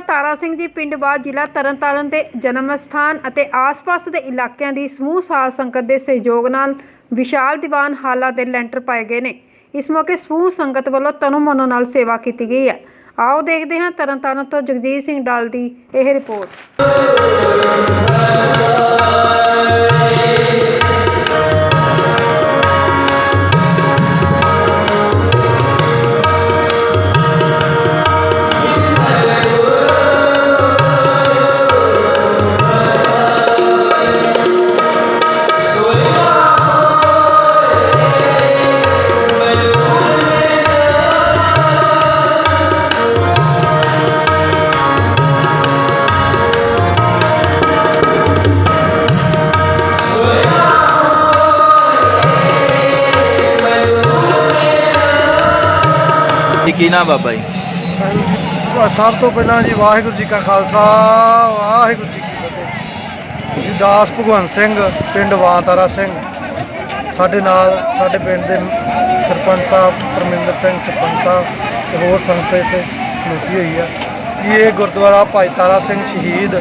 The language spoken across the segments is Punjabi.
ਤਾਰਾ ਸਿੰਘ ਜੀ ਪਿੰਡ ਬਾਦ ਜ਼ਿਲ੍ਹਾ ਤਰਨਤਾਰਨ ਦੇ ਜਨਮ ਸਥਾਨ ਅਤੇ ਆਸ-ਪਾਸ ਦੇ ਇਲਾਕਿਆਂ ਦੀ ਸਮੂਹ ਸਾਧ ਸੰਗਤ ਦੇ ਸਹਿਯੋਗ ਨਾਲ ਵਿਸ਼ਾਲ ਦੀਵਾਨ ਹਾਲਾਂ ਦੇ ਲੈਂਟਰ ਪਾਏ ਗਏ ਨੇ। ਇਸ ਮੌਕੇ ਸਮੂਹ ਸੰਗਤ ਵੱਲੋਂ ਤਨੋ ਮਨੋ ਨਾਲ ਸੇਵਾ ਕੀਤੀ ਗਈ ਹੈ। ਆਓ ਦੇਖਦੇ ਹਾਂ ਤਰਨਤਾਰਨ ਤੋਂ ਜਗਜੀਤ ਸਿੰਘ ਡਾਲ ਦੀ ਇਹ ਰਿਪੋਰਟ। ਜੀ ਕੀ ਨਾਮ ਬਾਬਾ ਜੀ? ਸਭ ਤੋਂ ਪਹਿਲਾਂ ਜੀ ਵਾਹਿਗੁਰੂ ਜੀ ਕਾ ਖਾਲਸਾ, ਵਾਹਿਗੁਰੂ ਜੀ ਕੀ ਫਤਿਹ। ਜੀ ਦਾਸ ਭਗਵੰਤ ਸਿੰਘ, ਪਿੰਡ ਵਾਤਾਰਾ ਸਿੰਘ। ਸਾਡੇ ਨਾਲ ਸਾਡੇ ਪਿੰਡ ਦੇ ਸਰਪੰਚ ਸਾਹਿਬ, ਪਰਮਿੰਦਰ ਸਿੰਘ ਸਰਪੰਚ ਸਾਹਿਬ ਤੇ ਹੋਰ ਸੰਗਤ ਇੱਥੇ ਖਲੋਤੀ ਹੋਈ ਆ। ਜੀ, ਇਹ ਗੁਰਦੁਆਰਾ ਭਾਈ ਤਾਰਾ ਸਿੰਘ ਸ਼ਹੀਦ,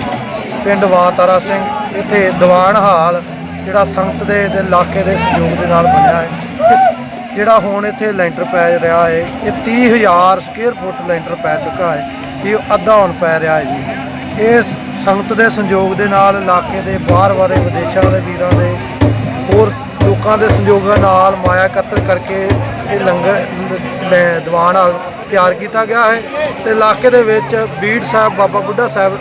ਪਿੰਡ ਵਾਤਾਰਾ ਸਿੰਘ। ਇੱਥੇ ਦੀਵਾਨ ਹਾਲ ਜਿਹੜਾ ਸੰਗਤ ਦੇ ਇਲਾਕੇ ਦੇ ਸਹਿਯੋਗ ਦੇ ਨਾਲ ਬਣਿਆ ਹੈ। ਜਿਹੜਾ ਹੁਣ ਇੱਥੇ ਲੈਂਟਰ ਪੈ ਰਿਹਾ ਹੈ, ਇਹ 30000 ਸਕੁਅਰ ਫੁੱਟ ਲੈਂਟਰ ਪੈ ਚੁੱਕਾ ਹੈ, ਇਹ ਅੱਧਾ ਹੁਣ ਪੈ ਰਿਹਾ ਹੈ ਜੀ। ਇਸ ਸੰਗਤ ਦੇ ਸੰਯੋਗ ਦੇ ਨਾਲ ਇਲਾਕੇ ਦੇ ਬਾਹਰ ਵਾਲੇ ਵਿਦੇਸ਼ਾਂ ਦੇ ਵੀਰਾਂ ਦੇ, ਹੋਰ ਲੋਕਾਂ ਦੇ ਸੰਯੋਗਾਂ ਨਾਲ ਮਾਇਆ ਇਕੱਤਰ ਕਰਕੇ ਇਹ ਲੰਗਰ, ਲੈ- ਦੀਵਾਨ ਤਿਆਰ ਕੀਤਾ ਗਿਆ ਹੈ। ਤੇ ਇਲਾਕੇ ਦੇ ਵਿੱਚ ਬੀੜ ਸਾਹਿਬ, ਬਾਬਾ ਬੁੱਢਾ ਸਾਹਿਬ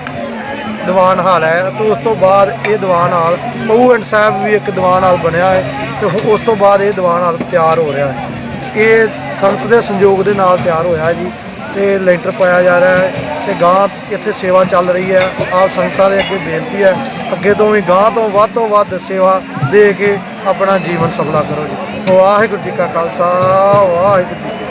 ਦੀਵਾਨ ਹਾਲ ਹੈ ਤੇ ਉਸ ਤੋਂ ਬਾਅਦ ਇਹ ਦੀਵਾਨ ਹਾਲ ਪਊ ਐਂਡ ਸਾਹਿਬ ਵੀ ਇੱਕ ਦੀਵਾਨ ਹਾਲ ਬਣਿਆ ਹੈ ਤੇ ਉਸ ਤੋਂ ਬਾਅਦ ਇਹ ਦੀਵਾਨ ਹਾਲ ਤਿਆਰ ਹੋ ਰਿਹਾ ਹੈ। ਇਹ ਸੰਗਤ ਦੇ ਸੰਯੋਗ ਦੇ ਨਾਲ ਤਿਆਰ ਹੋਇਆ ਹੈ ਜੀ ਤੇ ਲੈਂਟਰ ਪਾਇਆ ਜਾ ਰਿਹਾ ਹੈ ਤੇ ਗਾਂ ਇੱਥੇ ਸੇਵਾ ਚੱਲ ਰਹੀ ਹੈ। ਆਪ ਸੰਗਤਾਂ ਦੇ ਅੱਗੇ ਬੇਨਤੀ ਹੈ, ਅੱਗੇ ਤੋਂ ਵੀ ਗਾਂ ਤੋਂ ਵੱਧ ਤੋਂ ਵੱਧ ਸੇਵਾ ਦੇ ਕੇ ਆਪਣਾ ਜੀਵਨ ਸਫਲਾ ਕਰੋ ਜੀ। ਵਾਹਿਗੁਰੂ ਜੀ ਕਾ ਖਾਲਸਾ, ਵਾਹਿਗੁਰੂ ਜੀ